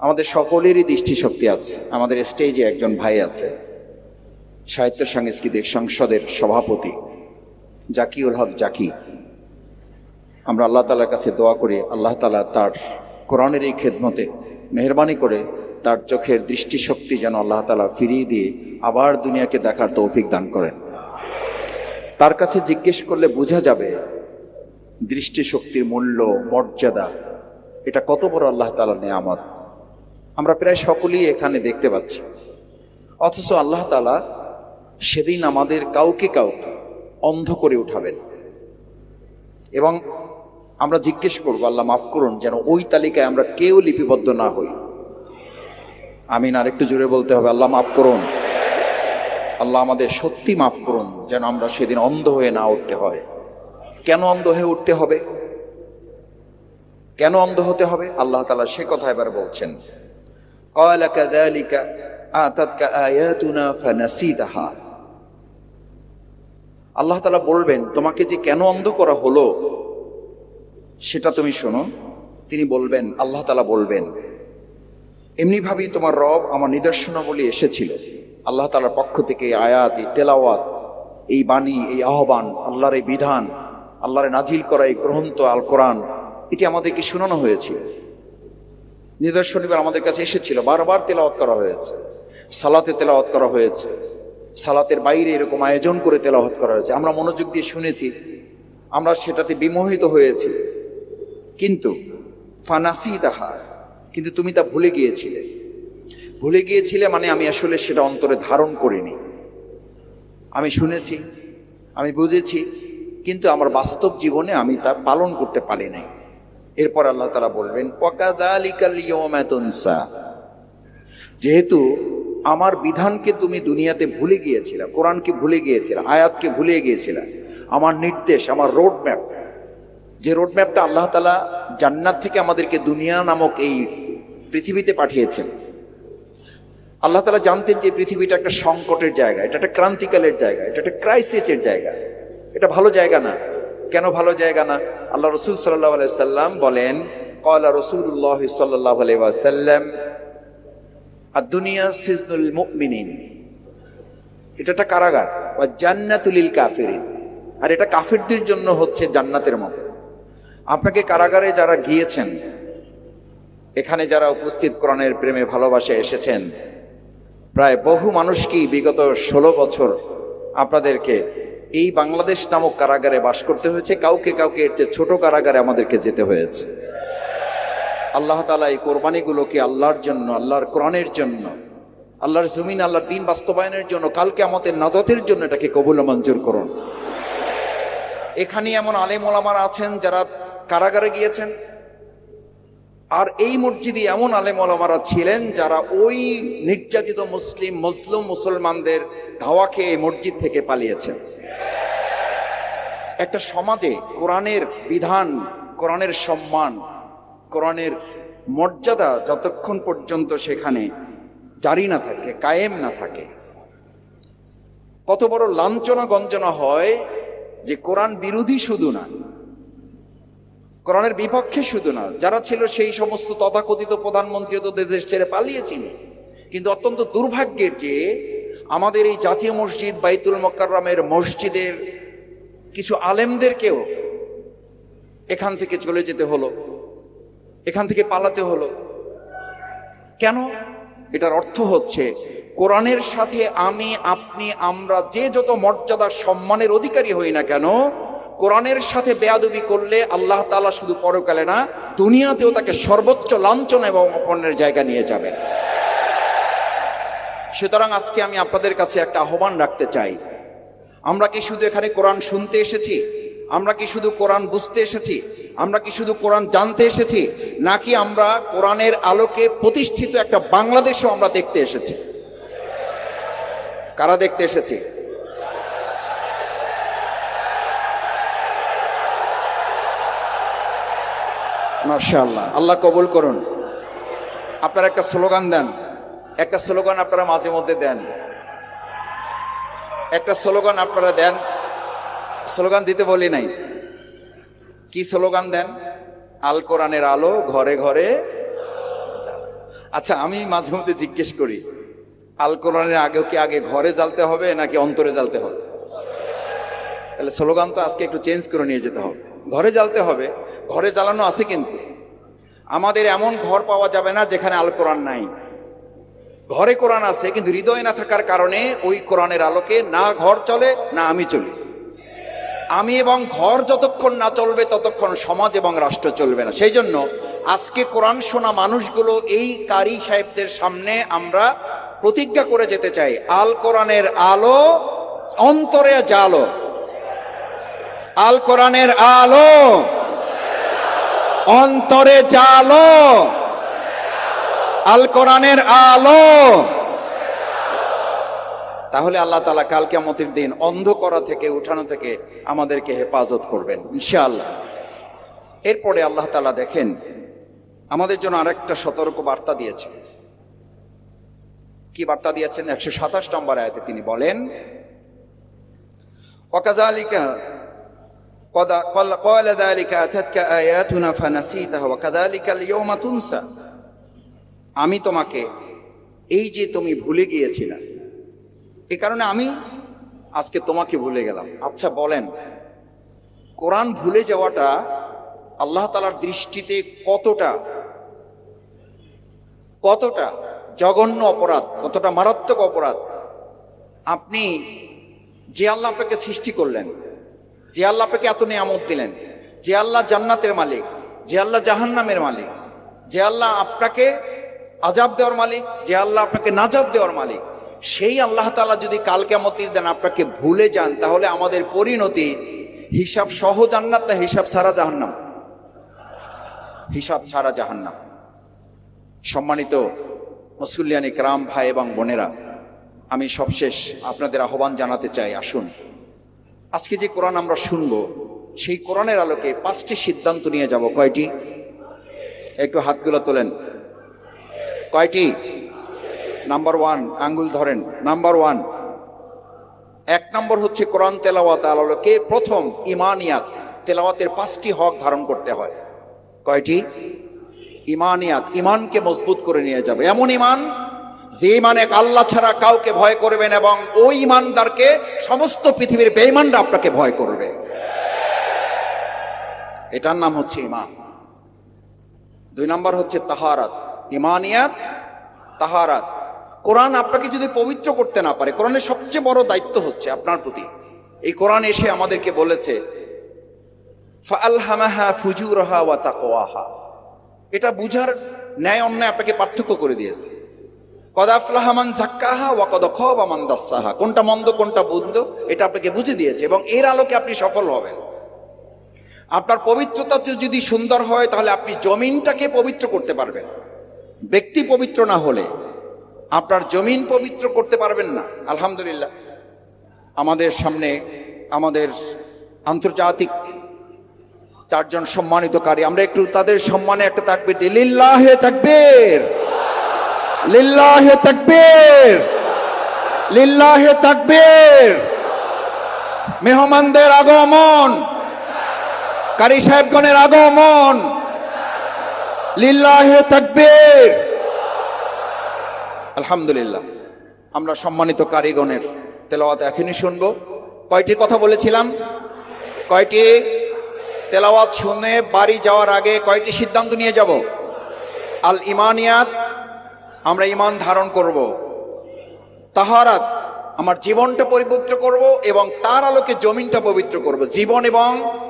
আমাদের সকলেরই দৃষ্টিশক্তি আছে। আমাদের স্টেজে একজন ভাই আছে, সাহিত্য সাংস্কৃতিক সংসদের সভাপতি, জাকিউল হক জাকি। আমরা আল্লাহ তালার কাছে দোয়া করি, আল্লাহ তালা তার কোরআনের এই খেদমতে মেহরবানি করে তার চোখের দৃষ্টিশক্তি যেন আল্লাহ তালা ফিরিয়ে দিয়ে আবার দুনিয়াকে দেখার তৌফিক দান করেন। তার কাছে জিজ্ঞেস করলে বোঝা যাবে দৃষ্টিশক্তির মূল্য, মর্যাদা, এটা কত বড় আল্লাহ তালা নেয়ামত। আমরা প্রায় সকলেই এখানে দেখতে পাচ্ছি। অথচ আল্লাহ তালা সেদিন আমাদের কাউকে কাউকে অন্ধ করে উঠাবেন। এবং আমরা জিজ্ঞেস করব, আল্লাহ মাফ করুন, যেন ওই তালিকায় আমরা কেউ লিপিবদ্ধ না হই। আমিন, আরেকটু জুড়ে বলতে হবে, আল্লাহ মাফ করুন। আল্লাহ আমাদের সত্যি মাফ করুন, যেন আমরা সেদিন অন্ধ হয়ে না উঠতে হয়। কেন অন্ধ হয়ে উঠতে হবে? কেন অন্ধ হতে হবে? আল্লাহ তালা সে কথা এবার বলছেন। قال كذلك آتتك آياتنا فنسيتها আল্লাহ তালা বলবেন তোমাকে যে কেন অন্ধ করা হলো সেটা তুমি শোনো তিনি বলবেন আল্লাহ তালা বলবেন এমনিভাবেই তোমার রব আমার নিদর্শনাবলী এসেছিল আল্লাহ তালার পক্ষ থেকে এই আয়াত এই তেলাওয়াত এই বাণী এই আহ্বান আল্লাহর এই বিধান আল্লাহর নাজিল করা এই গ্রন্থ আল কোরআন এটি আমাদেরকে শোনানো হয়েছিল নিদর্শন এবার আমাদের কাছে এসেছিল। বারবার তেলাওয়াত করা হয়েছে। সালাতে তেলাওয়াত করা হয়েছে। সালাতের বাইরে এরকম আয়োজন করে তেলাওয়াত করা হয়েছে। আমরা মনোযোগ দিয়ে শুনেছি। আমরা সেটাতে বিমোহিত হয়েছি। কিন্তু ফানাসি তাহা কিন্তু তুমি তা ভুলে গিয়েছিলে। ভুলে গিয়েছিলে মানে আমি আসলে সেটা অন্তরে ধারণ করিনি। আমি শুনেছি, আমি বুঝেছি, কিন্তু আমার বাস্তব জীবনে আমি তা পালন করতে পারি নাই। এরপর আল্লাহ তালা বলবেন যেহেতু আমার বিধানকে তুমি দুনিয়াতে ভুলে গিয়েছিলে, কোরআনকে ভুলে গিয়েছিলে, আয়াতকে ভুলে গিয়েছিলে, আমার নির্দেশ, আমার রোড ম্যাপ যে রোড ম্যাপটা আল্লাহ তালা জান্নাত থেকে আমাদেরকে দুনিয়া নামক এই পৃথিবীতে পাঠিয়েছেন, আল্লাহ তালা জানতেন যে পৃথিবীটা একটা সংকটের জায়গা, এটা একটা ক্রান্তিকালের জায়গা, এটা একটা ক্রাইসিসের জায়গা, এটা ভালো জায়গা না। কেন ভালো জায়গা না? আল্লাহ রসুল সাল্লাহ সাল্লাম বলেন কলা রসুল্লাহ সাল্লাহ সাল্লাম আর দুনিয়া সিজনুল মুকমিনিন এটা একটা কারাগার। বা জান্নাতুলিল কাফিরিন আর এটা কাফিরদের জন্য হচ্ছে জান্নাতের মতো। আপনাকে কারাগারে যারা গিয়েছেন, এখানে যারা উপস্থিত কোরআনের প্রেমে ভালোবাসে এসেছেন, প্রায় বহু মানুষকেই বিগত ষোলো বছর আপনাদেরকে এই বাংলাদেশ নামক কারাগারে বাস করতে হয়েছে। কাউকে কাউকে এর চেয়ে ছোট কারাগারে আমাদেরকে যেতে হয়েছে। আল্লাহ তালা এই কোরবানিগুলোকে আল্লাহর জন্য, আল্লাহর কোরআনের জন্য, আল্লাহর জমিন, আল্লাহর দিন বাস্তবায়নের জন্য কালকে আমাদের নাজাতের জন্য এটাকে কবুল মঞ্জুর করুন। এখানে এমন আলেম ওলামার আছেন যারা কারাগারে গিয়েছেন। আর এই মসজিদে এমন আলেম ওলামারা ছিলেন যারা ওই নির্যাতিত মুসলিম মুসলিম মুসলমানদের ধাওয়া খেয়ে এই মসজিদ থেকে পালিয়েছেন। একটা সমাজে কোরআনের বিধান, কোরআনের সম্মান, কোরআনের মর্যাদা যতক্ষণ পর্যন্ত সেখানে জারি না থাকে, কায়েম না থাকে। কত বড় লাঞ্ছনা গঞ্জনা হয় যে কোরআন বিরোধী শুধু না, কোরআনের বিপক্ষে শুধু না, যারা ছিল সেই সমস্ত তথাকথিত প্রধানমন্ত্রী তো দেশ ছেড়ে পালিয়েছিল। কিন্তু অত্যন্ত দুর্ভাগ্যের যে আমাদের এই জাতীয় মসজিদ বাইতুল মক্কাররামের মসজিদের কিছু আলেমদেরকেও এখান থেকে চলে যেতে হলো, এখান থেকে পালাতে হলো। কেন? এটার অর্থ হচ্ছে, কোরআনের সাথে আমি, আপনি, আমরা যে যত মর্যাদা, সম্মানের অধিকারী হই না কেন, কোরআনের সাথে বেয়াদবি করলে আল্লাহ তালা শুধু পরকালে না, দুনিয়াতেও তাকে সর্বোচ্চ লাঞ্ছনা এবং অপর্ণের জায়গা নিয়ে যাবেন। সুতরাং আজকে আমি আপনাদের কাছে একটা আহ্বান রাখতে চাই। আমরা কি শুধু এখানে কোরআন শুনতে এসেছি? আমরা কি শুধু কোরআন বুঝতে এসেছি? আমরা কি শুধু কোরআন জানতে এসেছি? নাকি আমরা কোরআনের আলোকে প্রতিষ্ঠিত একটা বাংলাদেশও আমরা দেখতে এসেছি? কারা দেখতে এসেছি? মার্শাল্লাহ আল্লাহ কবুল করুন। আপনারা একটা স্লোগান দেন। একটা স্লোগান আপনারা মাঝে মধ্যে দেন। একটা স্লোগান আপনারা দেন। স্লোগান দিতে বলি নাই। কি স্লোগান দেন? আল কোরআনের আলো ঘরে ঘরে আচ্ছা আমি মাঝে মধ্যে জিজ্ঞেস করি, আল কোরআনের আগেও কি আগে ঘরে জ্বালতে হবে নাকি অন্তরে জ্বালতে হবে? তাহলে স্লোগান তো আজকে একটু চেঞ্জ করে নিয়ে যেতে হবে। ঘরে জ্বালতে হবে, ঘরে জ্বালানো আছে কিন্তু। আমাদের এমন ঘর পাওয়া যাবে না যেখানে আল কোরআন নাই। ঘরে কোরআন আছে, কিন্তু হৃদয় না থাকার কারণে ওই কোরআনের আলোকে না ঘর চলে, না আমি চলি। আমি এবং ঘর যতক্ষণ না চলবে, ততক্ষণ সমাজ এবং রাষ্ট্র চলবে না। সেই জন্য আজকে কোরআন শোনা মানুষগুলো এই কারি সাহেবদের সামনে আমরা প্রতিজ্ঞা করে যেতে চাই, আল কোরআনের আলো অন্তরে জালো আল কোরআনের আলো অন্তরে জালো আল কোরআনের আলো তাহলে আল্লাহ তালা কাল কেমতের দিন অন্ধ করা থেকে উঠানো থেকে আমাদেরকে হেফাজত করবেন ইনশাআল্লাহ এরপরে আল্লাহ তালা দেখেন আমাদের জন্য আরেকটা সতর্ক বার্তা দিয়েছেন কি বার্তা দিয়েছেন একশো সাতাশ নম্বর আয়াতে তিনি বলেন ওকাজালিকা قد- قال قال ذلك أتتك آياتنا فنسيتها وكذلك اليوم تنسى আমি তোমাকে এই যে তুমি ভুলে গিয়েছিলে, এ কারণে আমি আজকে তোমাকে ভুলে গেলাম। আচ্ছা বলেন, কোরআন ভুলে যাওয়াটা আল্লাহ তালার দৃষ্টিতে কতটা কতটা জঘন্য অপরাধ, কতটা মারাত্মক অপরাধ? আপনি যে আল্লাহ আপনাকে সৃষ্টি করলেন, যে আল্লাহ আপনাকে এত নিয়ামত দিলেন, যে আল্লাহ জান্নাতের মালিক, যে আল্লাহ জাহান্নামের মালিক, যে আল্লাহ আপনাকে আজাব দেওয়ার মালিক, যে আল্লাহ আপনাকে নাজাব দেওয়ার মালিক, সেই আল্লাহ তালা যদি কাল কেমতির দেন আপনাকে ভুলে যান, তাহলে আমাদের পরিণতি হিসাব সহ জান্নাত না হিসাব ছাড়া জাহান্নাম। হিসাব ছাড়া জাহান্নাম। সম্মানিত মুসুলিয়ানি ক্রাম ভাই এবং বোনেরা, আমি সবশেষ আপনাদের আহ্বান জানাতে চাই, আসুন। আজকে যে কোরআন আমরা শুনব, সেই কোরআনের আলোকে পাঁচটি সিদ্ধান্ত নিয়ে যাব। কয়টি? একটু হাতগুলো তোলেন। কয়টি? নাম্বার ওয়ান আঙ্গুল ধরেন। নাম্বার ওয়ান এক নম্বর হচ্ছে কোরআন তেলাওয়াত আলোকে প্রথম ইমানিয়াত, তেলাওয়াতের পাঁচটি হক ধারণ করতে হয়। কয়টি? ইমানিয়াত, ইমানকে মজবুত করে নিয়ে যাবে। এমন ইমান, যে ইমান আল্লাহ ছাড়া কাউকে ভয় করবেন এবং ওই ইমানদারকে সমস্ত পৃথিবীর বেঈমানরা আপনাকে ভয় করবে। এটার নাম হচ্ছে ইমান। দুই নম্বর হচ্ছে তাহারাত। ইমানিয়াত, তাহারাত। কোরআন আপনাকে যদি পবিত্র করতে না পারে, কোরআনের সবচেয়ে বড় দায়িত্ব হচ্ছে আপনার প্রতি। এই কোরআন এসে আমাদেরকে বলেছে এটা বুঝার ন্যায় অন্যায় আপনাকে পার্থক্য করে দিয়েছে। কদাফলাহামান জাক্কাহা ওয়া কদ খবামান দাসাহা। কোনটা মন্দ, কোনটা বন্ধ এটা আপনাকে বুঝে দিয়েছে এবং এর আলোকে আপনি সফল হবেন। আপনার পবিত্রতা যদি সুন্দর হয়, তাহলে আপনি জমিনটাকে পবিত্র করতে পারবেন। ব্যক্তি পবিত্র না হলে আপনার জমিন পবিত্র করতে পারবেন না। আলহামদুলিল্লাহ। আমাদের সামনে আমাদের আন্তর্জাতিক চারজন সম্মানিত সম্মানিতকারী আমরা একটু তাদের সম্মানে একটা তাকবির দিই। লিল্লাহে তাকবীর। লিল্লাহে তাকবীর। লিল্লাহে তাকবীর। মেহমানদের আগমন। কারি সাহেবগণের আগমন। আলহামদুলিল্লাহ। আমরা সম্মানিত কারিগণের তেলাওয়াত এখনই শুনব। কয়টি কথা বলেছিলাম? কয়টি? তেলাওয়াত শুনে বাড়ি যাওয়ার আগে কয়টি সিদ্ধান্ত নিয়ে যাব? আল ইমানিয়াত, আমরা ইমান ধারণ করব। তাহারাত, আমার জীবনটা পবিত্র করব এবং তার আলোকে জমিনটা পবিত্র করব। জীবন এবং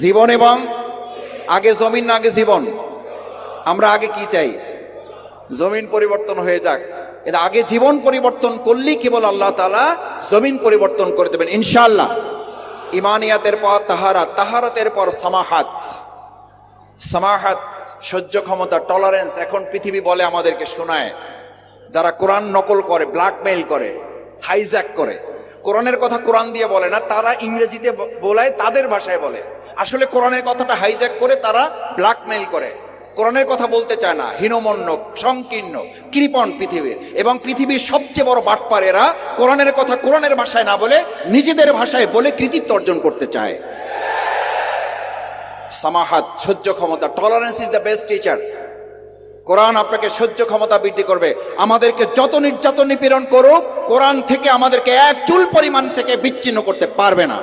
জীবন এবং, আগে জমিন না আগে জীবন। আমরা আগে কি চাই? জমিন পরিবর্তন হয়ে যাক। এটা আগে জীবন পরিবর্তন করলেই কেবল আল্লাহ তালা জমিন পরিবর্তন করে দেবেন ইনশাল্লাহ ইমানিয়াতের পর তাহারাত, তাহারাতের পর সামাহাত। সামাহাত, সহ্য ক্ষমতা টলারেন্স এখন পৃথিবী বলে আমাদেরকে শোনায়। যারা কোরআন নকল করে ব্ল্যাকমেইল করে হাইজ্যাক করে। কোরআনের কথা কোরআন দিয়ে বলে না, তারা ইংরেজিতে বলায় তাদের ভাষায় বলে। আসলে কোরআনের কথাটা হাইজ্যাক করে তারা ব্ল্যাকমেইল করে। কোরআনের কথা বলতে চায় না। হীনমন্য সংকীর্ণ, কৃপণ পৃথিবীর। এবং পৃথিবীর সবচেয়ে বড় বাটপার এরা কোরআনের কথা কোরআনের ভাষায় না বলে নিজেদের ভাষায় বলে কৃতিত্ব অর্জন করতে চায়। সামাহাত, সহ্য ক্ষমতা tolerance is the best teacher কোরআন আপনাকে সহ্য ক্ষমতা বৃদ্ধি করবে। আমাদেরকে যত নির্যাতন নিপীড়ন করুক, কোরআন থেকে আমাদেরকে এক চুল পরিমাণ থেকে বিচ্ছিন্ন করতে পারবে না।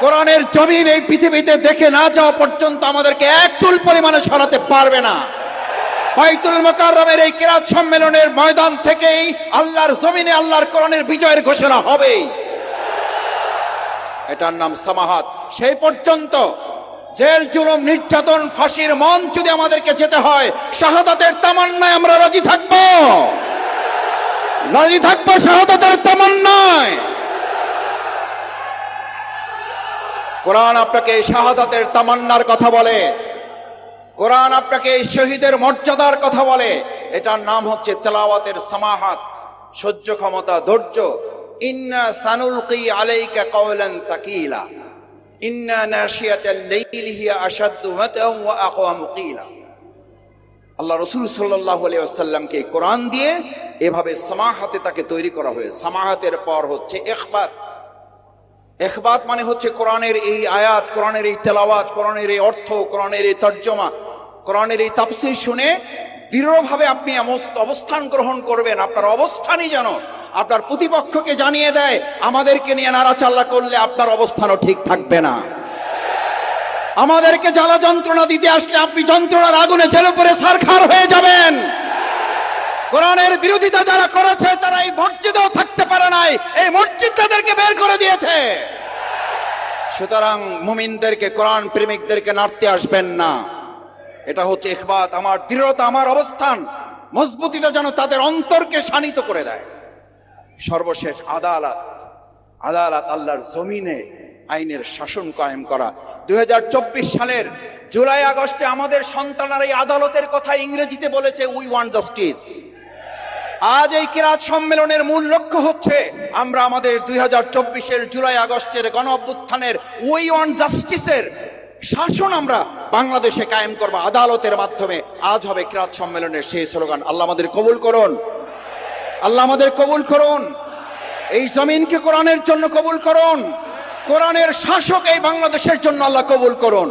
কোরআনের জমিন এই পৃথিবীতে দেখে না যাওয়া পর্যন্ত আমাদেরকে এক চুল পরিমাণে সরাতে পারবে না। বাইতুল মোকাররমের এই কিরাত সম্মেলনের ময়দান থেকেই আল্লাহর জমিনে আল্লাহর কোরআনের বিজয়ের ঘোষণা হবেই এটার নাম সামাহাত। সেই পর্যন্ত জেল, জুলুম, নির্যাতন, ফাঁসির মন যদি আমাদেরকে যেতে হয়, শাহাদাতের তামান্নায় আমরা রাজি থাকব। রাজি থাকব শাহাদাতের তামান্নায়। কোরআন আপনাকে শাহাদাতের তামান্নার কথা বলে। কোরআন আপনাকে শহীদের মর্যাদার কথা বলে। এটার নাম হচ্ছে তেলাওয়াতের সামাহাত, সহ্য ক্ষমতা, ধৈর্য। ইন্না সানুলকি আলাইকা কওলান সাকিলা। ইন্না নাশিয়াতাল লাইলি হিয়া আশাদ্দু মাতাও ওয়া আকওয়ামু কিলা আল্লাহ রসুল সাল্লাহ আলাইহি ওয়াসাল্লামকে কোরআন দিয়ে এভাবে সামাহাতে তাকে তৈরি করা হয়েছে। সামাহাতের পর হচ্ছে ইখবাত। এখবাত মানে হচ্ছে কোরআনের এই আয়াত, কোরআনের এই তেলাওয়াত, কোরআনের এই অর্থ, কোরআনের এই তর্জমা, কোরআনের এই তাফসির শুনে দৃঢ়ভাবে আপনি অবস্থান গ্রহণ করবেন, আপনার অবস্থানই যেন আপনার প্রতিপক্ষকে জানিয়ে দেয়, আমাদেরকে নিয়ে নাড়াচাল্লা করলে আপনার অবস্থানও ঠিক থাকবে না। আমাদেরকে জ্বালা যন্ত্রণা দিতে আসলে আপনি যন্ত্রণার আগুনে জেলে পরে সারখার হয়ে যাবেন। কোরআনের বিরোধিতা যারা করেছে, তারা এই মসজিদেও থাকতে পারে নাই। এই মসজিদ তাদেরকে বের করে দিয়েছে। সুতরাং মুমিনদেরকে, কোরআন প্রেমিকদেরকে নাড়তে আসবেন না। এটা হচ্ছে ইখবাত, আমার দৃঢ়তা, আমার অবস্থান। মজবুতিটা যেন তাদের অন্তরকে শানিত করে দেয়। সর্বশেষ আদালত আদালত আল্লাহর জমিনে আইনের শাসন কায়েম করা। দুই হাজার চব্বিশ সালের জুলাই আগস্টে আমাদের সন্তানরা এই আদালতের কথা ইংরেজিতে বলেছে উই ওয়ান জাস্টিস আজ এই কিরাত সম্মেলনের মূল লক্ষ্য হচ্ছে আমরা আমাদের দুই হাজার চব্বিশের জুলাই আগস্টের গণ অভ্যুত্থানের উই ওয়ান জাস্টিসের শাসন আমরা বাংলাদেশে কায়েম করব। আদালতের মাধ্যমে আজ হবে কিরাত সম্মেলনের সেই স্লোগান। আল্লাহ আমাদের কবুল করুন। আল্লাহ আমাদের কবুল করুন। এই জমিনকে কোরআনের জন্য কবুল করুন। কোরআনের শাসক এই বাংলাদেশের জন্য আল্লাহ কবুল করুন।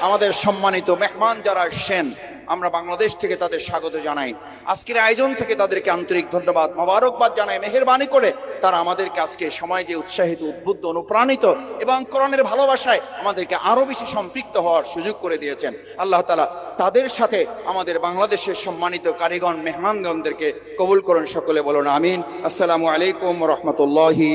আমাদের সম্মানিত মেহমান যারা আসছেন আমরা বাংলাদেশ থেকে তাদের স্বাগত জানাই। আজকের আয়োজন থেকে তাদেরকে আন্তরিক ধন্যবাদ, মোবারকবাদ জানাই, মেহেরবানি করে তারা আমাদেরকে আজকে সময় দিয়ে উৎসাহিত, উদ্বুদ্ধ, অনুপ্রাণিত এবং করণের ভালোবাসায় আমাদেরকে আরও বেশি সম্পৃক্ত হওয়ার সুযোগ করে দিয়েছেন। আল্লাহ তালা তাদের সাথে আমাদের বাংলাদেশের সম্মানিত কারিগণ, মেহমানগণদেরকে কবুল করুন, সকলে বলুন আমিন। আসসালামু আলাইকুম রহমতুল্লাহি